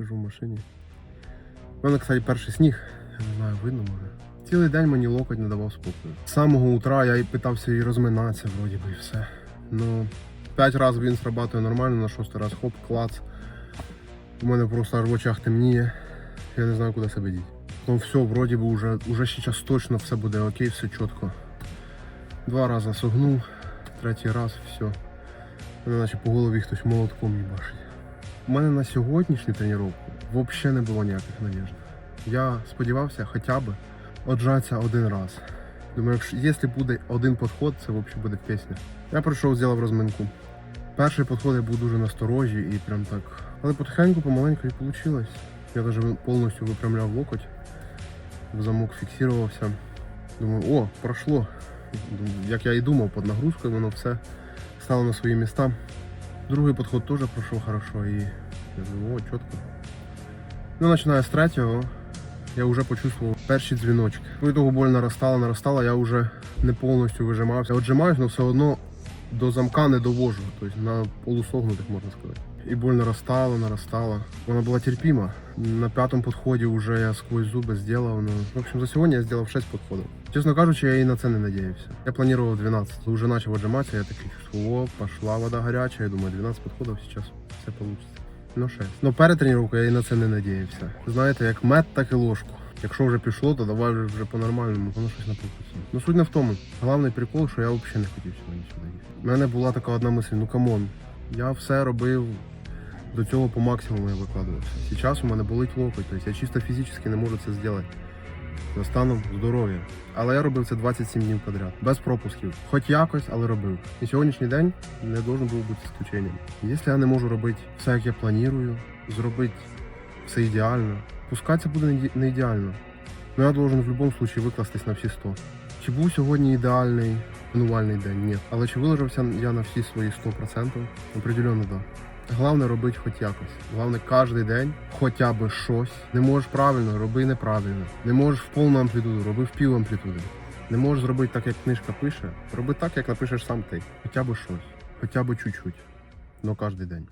сижу в машині. У мене, кстати, перший сніг. Я не знаю, видно може. Цілий день мені локоть не давав спокою. З самого утра я і питався і розминатися, вроді би, і все. Ну, п'ять разів він срабатує нормально, на шостий раз хоп, клац. У мене просто аж в очах темніє. Я не знаю, куди себе діти. Ну все, вроді би, уже, уже зараз точно все буде окей, все чітко. Два рази согнув, третій раз, все. Мене наче по голові хтось молотком їбашить. У мене на сьогоднішню тренування взагалі не було ніяких надіжд. Я сподівався хоча б отжатися один раз. Думаю, якщо, буде один підход, це взагалі буде пісня. Я прийшов, зробив розминку. Перший підход я був дуже насторожі і прям так. Але потихеньку, помаленьку і вийшло. Я навіть повністю випрямляв локоть, в замок фіксувався. Думаю, о, пройшло. Як я і думав, під нагрузкою воно все стало на свої міста. Другий підход теж пройшов хорошо і я думаю, о, чітко. Ну, починаю з третього, я вже почувствував перші дзвіночки. По того боль наростала, наростала, я вже не повністю вижимався. Отжимаюсь, але все одно до замка не довожу, тобто на полусогнутих можна сказати. І боль наростала, наростала. Вона була терпіма. На п'ятому підході вже я сквозь зуби зробив. Ну, в общем, за сьогодні я зробив 6 підходів. Чесно кажучи, я і на це не надіявся. Я планував 12. Вже почав отжиматися, я такий, о, пішла вода гаряча. Я думаю, 12 підходів, зараз все вийде. Ну, 6. Ну, перед тренувкою я і на це не надіявся. Знаєте, як мед, так і ложку. Якщо вже пішло, то давай вже, вже по-нормальному, воно щось наприкуться. Ну суть не в тому. Головний прикол, що я взагалі не хотів сьогодні сюди. У мене була така одна мисль, ну камон, я все робив до цього по максимуму я викладувався. Зараз у мене болить локоть, тобто я чисто фізично не можу це зробити. За станом здоров'я. Але я робив це 27 днів подряд, без пропусків. Хоч якось, але робив. І сьогоднішній день не должен був бути исключенням. Якщо я не можу робити все, як я планую, зробити все ідеально, пускай це буде не ідеально. Ну я должен в будь-якому випадку викластись на всі 100. Чи був сьогодні ідеальний тренувальний день? Ні. Але чи виложився я на всі свої 100%? Определенно. Да. Головне робити хоч якось. Головне кожен день хоча б щось. Не можеш правильно, роби неправильно. Не можеш в повну амплітуду, роби в пів амплітуди. Не можеш зробити так, як книжка пише. Роби так, як напишеш сам ти. Хоча б щось. Хоча б чуть-чуть. Но кожен день.